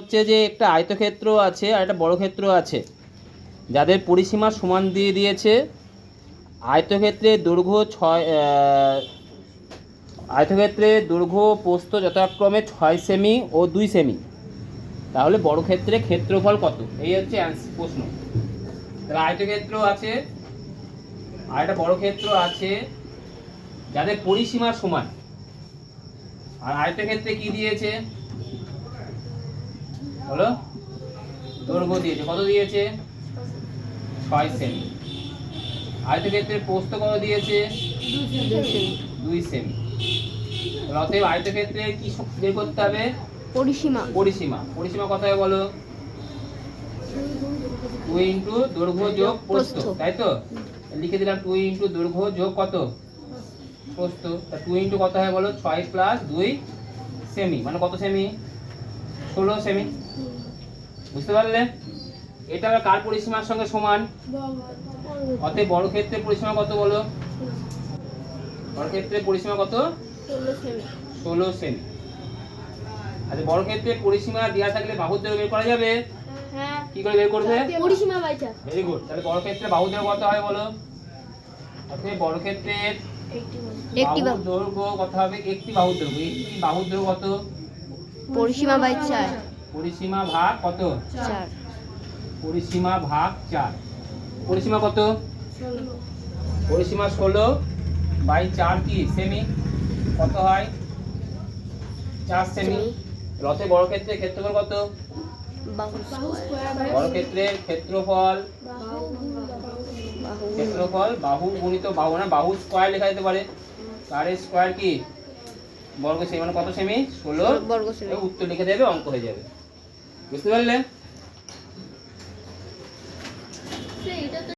হচ্ছে যে একটা আয়তক্ষেত্র আছে আর একটা বড় ক্ষেত্র আছে। যাদের পরিসীমা সমান দিয়ে দিয়েছে আয়তক্ষেত্রে দৈর্ঘ্য ছয় আয়তক্ষেত্রে দৈর্ঘ্য প্রস্থ যথাক্রমে ছয় সেমি ও দুই সেমি। তাহলে বড় ক্ষেত্রে ক্ষেত্রফল কত? এই হচ্ছে প্রশ্ন। তাহলে আয়তক্ষেত্র আছে, আর একটা বড় ক্ষেত্র আছে, যাদের পরিসীমা সমান। আর আয়তক্ষেত্রে কি দিয়েছে? হলো? দৈর্ঘ্য দিয়েছে কত দিয়েছে? ছয় সেমি। আয়তক্ষেত্রের প্রস্থ কত দিয়েছে? দুই সেমি। অতএব আয়তক্ষেত্রে কি বের করতে হবে? পরিসীমা। পরিসীমা। পরিসীমা কত হবে বলো? টু ইন্টু দৈর্ঘ্য যোগ প্রস্থ। তাই তো? লিখে দিলাম টু ইন্টু দৈর্ঘ্য যোগ কত? প্রস্থ। তা টু ইন্টু কত হয় বলো? ছয় প্লাস দুই সেমি। মানে কত সেমি? ষোলো সেমি বুঝতে পারলে? এটা আবার কার পরিসীমার সঙ্গে সমান? অতএব বড় ক্ষেত্রে পরিসীমা কত বলো? বড় ক্ষেত্রে পরিসীমা কত? ষোলো সেমি আচ্ছা বড় ক্ষেত্রে পরিসীমা দেওয়া থাকলে বাহুর দৈর্ঘ্য বের করা যাবে? হ্যাঁ। কি করে বের করবে? পরিসীমা বাইচা ভেরি গুড তাহলে বড় ক্ষেত্রে বাহুর দৈর্ঘ্য কত হয় বলো? অতএব বড় ক্ষেত্রে একটি বাহুর দৈর্ঘ্য কত হবে? একটি বাহুর দৈর্ঘ্য একটি বাহুর দৈর্ঘ্য কত? পরিসীমা বাই চার। পরিসীমা ভাগ কত? চার। পরিসীমা ভাগ চার। পরিসীমা কত? পরিসীমা ষোলো বাই চার কি? সেমি। কত হয়? চার সেমি। রথে বড় ক্ষেত্রে ক্ষেত্রফল কত? বাহু বড় ক্ষেত্রের ক্ষেত্রফল? বাহু। ক্ষেত্রফল বাহু গুণিত বাহু না বাহু স্কোয়ার লেখা যেতে পারে। তার স্কোয়ার কি? বর্গ সেমি মানে কত সেমি? ষোলো। বর্গ সেমি। উত্তর লিখে দেবে অঙ্ক হয়ে যাবে। বুঝতে পারলে?